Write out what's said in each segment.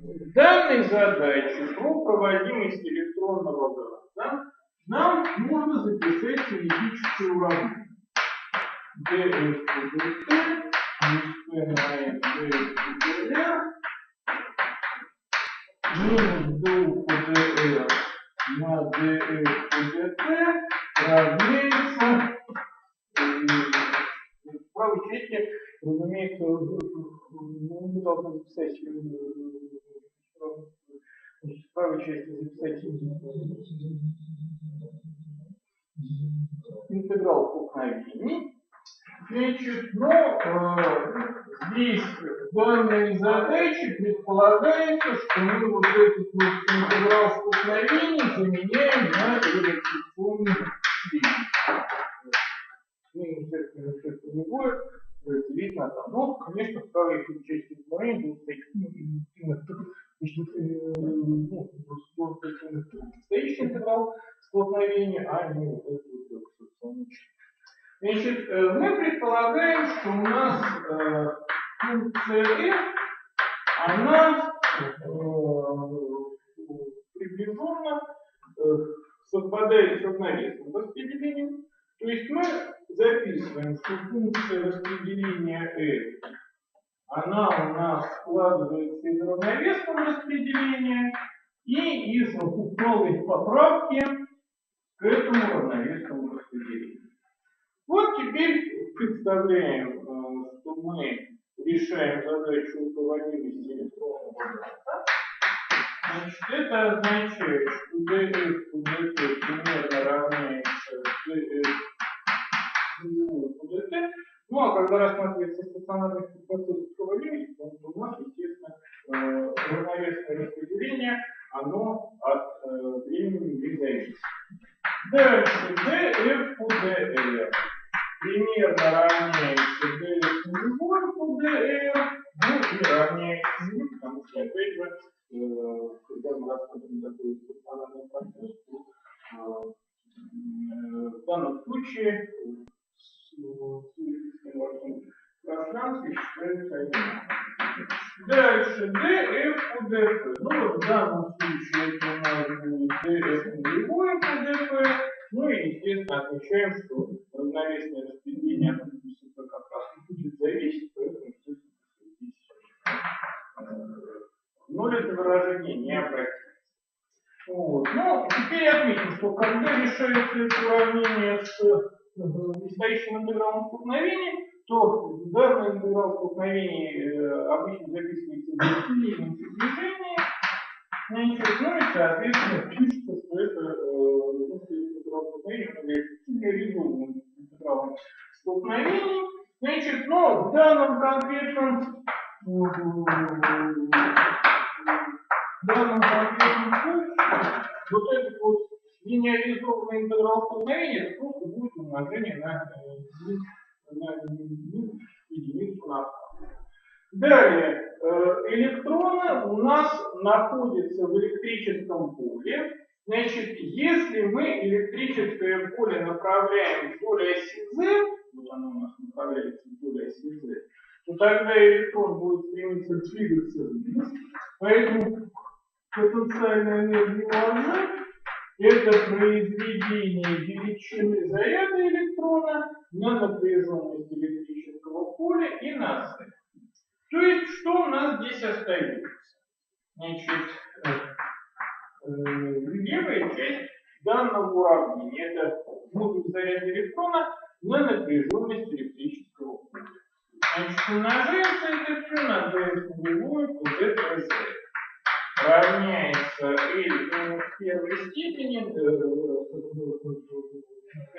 Данной задаче про проводимость электронного газа нам нужно записать теоретическое уравнение. df dt плюс p на n df dr минус du по на df dt равняется э, в правой части, разумеется, ну, мы должны записать э, значит, в правой части записать интеграл столкновений. Значит, но э, здесь в данной задаче предполагается, что мы вот этот вот интеграл столкновений заменяем на релаксационный шлем. Ну, естественно, это не будет разделить на там. Ну, конечно, в правой части столкновения будут такие, мы предполагаем, что у нас э, функция f, она э, приближенно э, совпадает с равновесным распределением. То есть мы записываем, что функция распределения f, она у нас складывается из равновесного распределения и из новой поправки к этому равновесному распределению. Вот теперь представляем, э, что мы решаем задачу руководимости электронного газа. Значит, это означает, что df у dt примерно равняется df у dt. Ну, а когда рассматривается стационарный процесс руководимости, то у нас, естественно, э, равновесное распределение, оно в пространстве считается один. Дальше df dp. Ну вот в данном случае это у нас будет df нулевой по dp. Ну и, естественно, отмечаем, что равновесное распределение от инпульса как раз будет зависеть, поэтому, естественно, ноль это выражение не обратится. Вот. Ну, теперь отметим, что когда решается это уравнение с настоящим интегралом столкновения, то данный интеграл столкновения обычно записывается в линейном приближении, значит, ну и, соответственно, пишется, что это интеграл столкновения является интегралом столкновений. Значит, но в данном конкретном в данном конкретном случае вот этот вот линеаризованный интеграл столкновения это просто будет умножение на, на единицу на Далее, электроны у нас находятся в электрическом поле. Значит, если мы электрическое поле направляем вдоль оси Z, вот оно у нас направляется вдоль оси Z, то тогда электрон будет стремиться двигаться вниз. Поэтому потенциальная энергия УАЖ это произведение величины заряда электрона на напряженность электрического поля и Z. То есть, что у нас здесь остается? Значит, э, э, левая часть данного уравнения это модуль заряда электрона на напряженность электрического поля. Значит, умножается это все на d нулевую по dpz. Равняется L минус первой степени,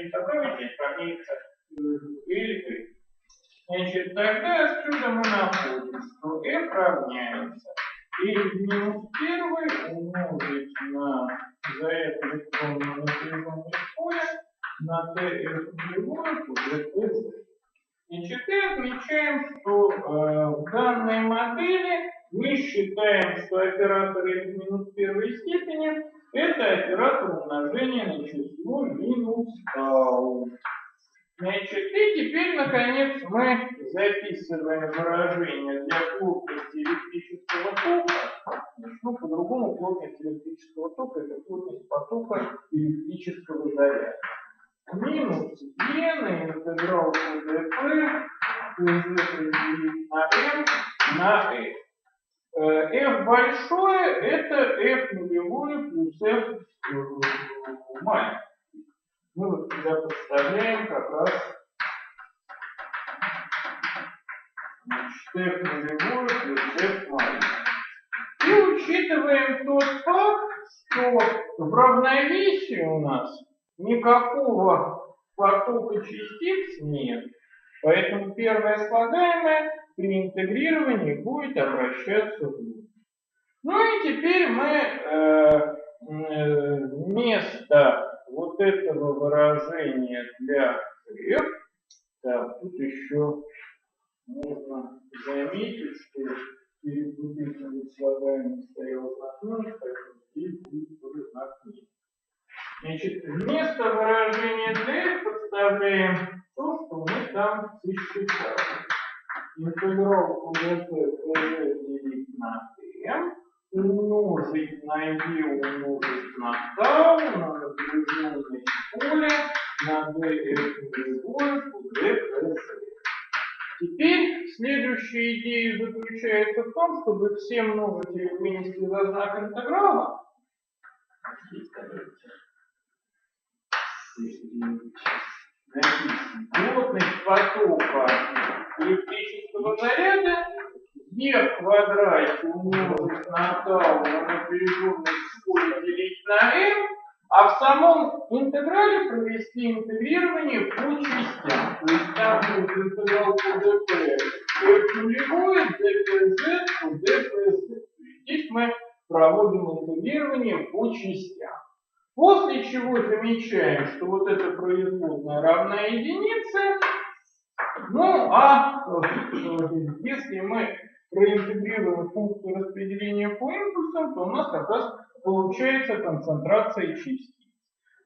второй часть равняется L Значит, тогда отсюда мы находим, что f равняется L минус первый умножить на заряд электронного напряженного поля на df нулевой по dpz. Значит, и отмечаем, что э, в данной модели мы считаем, что оператор f минус первой степени это оператор умножения на число минус тау. Значит, и теперь, наконец, мы записываем выражение для плотности электрического тока Ну, по-другому плотность электрического тока это плотность потока электрического заряда. Минус Е на интеграл УДП УЗ разделить на М на F. Э, F большое это F нулевое плюс F маленькое. Мы вот сюда подставляем как раз значит, F нулевое плюс F маленькое. И учитываем тот факт, что в равновесии у нас никакого потока частиц нет. Поэтому первое слагаемое при интегрировании будет обращаться в ноль. Ну и теперь мы э, вместо вот этого выражения для f, да, тут еще можно заметить, что перед будущим слагаемым стоял знак минус, поэтому здесь будет тоже знак минус. Значит, вместо выражения d подставляем то, что мы там сосчитали. Интеграл УДП делить на m умножить на e умножить на тау на напряженность поля на df нулевое df Теперь следующая идея заключается в том, чтобы все множители вынести за знак интеграла. Плотность потока электрического заряда в квадрате умножить на тау на напряженность поля делить на m, а в самом интеграле провести интегрирование по частям. То есть там будет интеграл по dp нулевое, dpz по dpz. Здесь мы проводим интегрирование по частям. После чего замечаем, что вот эта производная равна единице. Ну, а если мы проинтегрируем функцию распределения по импульсам, то у нас как раз получается концентрация частиц.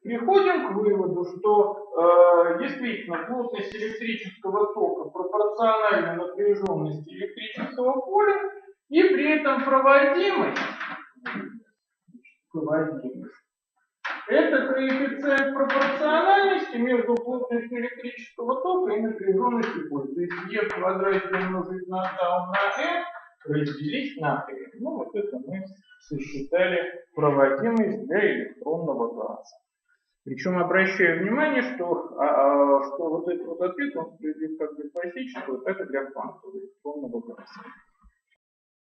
Приходим к выводу, что э, действительно плотность электрического тока пропорциональна напряженности электрического поля, и при этом проводимость, проводимость это коэффициент пропорциональности между плотностью электрического тока и напряженностью поля. То есть e в квадрате умножить на тау на m разделить на m. Ну вот это мы сосчитали проводимость для электронного газа. Причем обращаю внимание, что, а, а, что вот этот вот ответ, он справедлив как для классического, так и для квантового электронного газа.